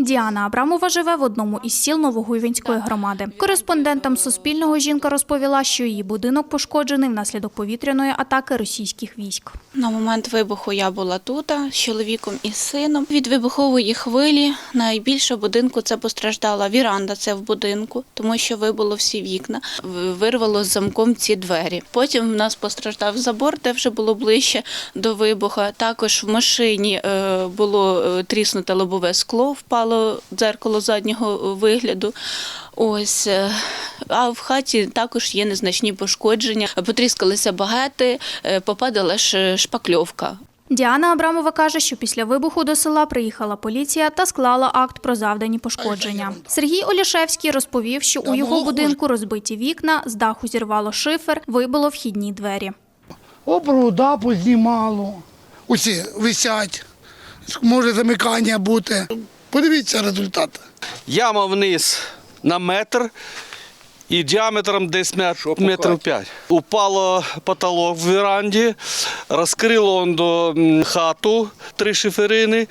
Діана Абрамова живе в одному із сіл Новогуйвинської громади. Кореспондентам Суспільного жінка розповіла, що її будинок пошкоджений внаслідок повітряної атаки російських військ. На момент вибуху я була тут з чоловіком і сином. Від вибухової хвилі найбільше будинку це постраждала віранда. Це в будинку, тому що вибило всі вікна, вирвало з замком ці двері. Потім в нас постраждав забор, де вже було ближче до вибуха. Також в машині е, було е, тріснуте лобове скло, впало дзеркало заднього вигляду. Ось е, а в хаті також є незначні пошкодження. Потріскалися багети, е, попадала ж шпакльовка. Діана Абрамова каже, що після вибуху до села приїхала поліція та склала акт про завдані пошкодження. Сергій Олішевський розповів, що у його будинку розбиті вікна, з даху зірвало шифер, вибило вхідні двері. Обруда познімало. Усі висять. Може замикання бути. Подивіться результат. Яма вниз на метр і діаметром десь метр метрів п'ять. Упало потолок в веранді, розкрило он до хату три шиферини.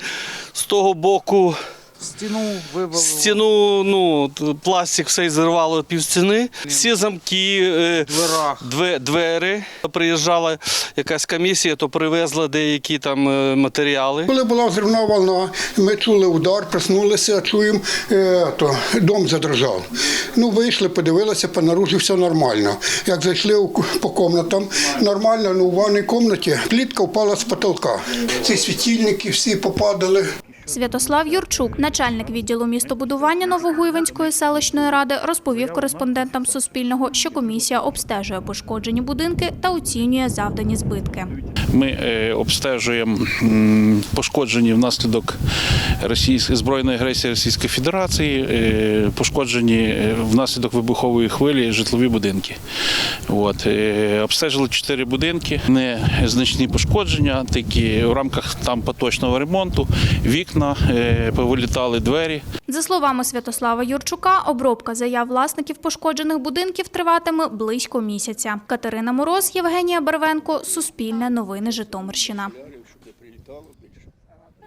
З того боку Стіну вибило. стіну, ну, пластик все зірвало пів стіни. Всі замки, е, Дверах. две- двері. Приїжджала якась комісія, то привезла деякі там е, матеріали. Коли була взривна волна, ми чули удар, проснулися, чуємо, е, то дом задрожав. Ну, вийшли, подивилися, по наружі все нормально. Як зайшли у ку- по кімнатам, нормально, ну, у ванній кімнаті плітка впала з потолка. Ці світильники всі попадали. Святослав Юрчук, начальник відділу містобудування Новогуйвинської селищної ради, розповів кореспондентам Суспільного, що комісія обстежує пошкоджені будинки та оцінює завдані збитки. Ми е, обстежуємо пошкоджені внаслідок збройної агресії Російської Федерації, е, пошкоджені е, внаслідок вибухової хвилі житлові будинки. От, обстежили чотири будинки, незначні пошкодження, такі в рамках там поточного ремонту, вікна, повилітали двері. За словами Святослава Юрчука, обробка заяв власників пошкоджених будинків триватиме близько місяця. Катерина Мороз, Євгенія Барвенко, Суспільне новини Житомирщина.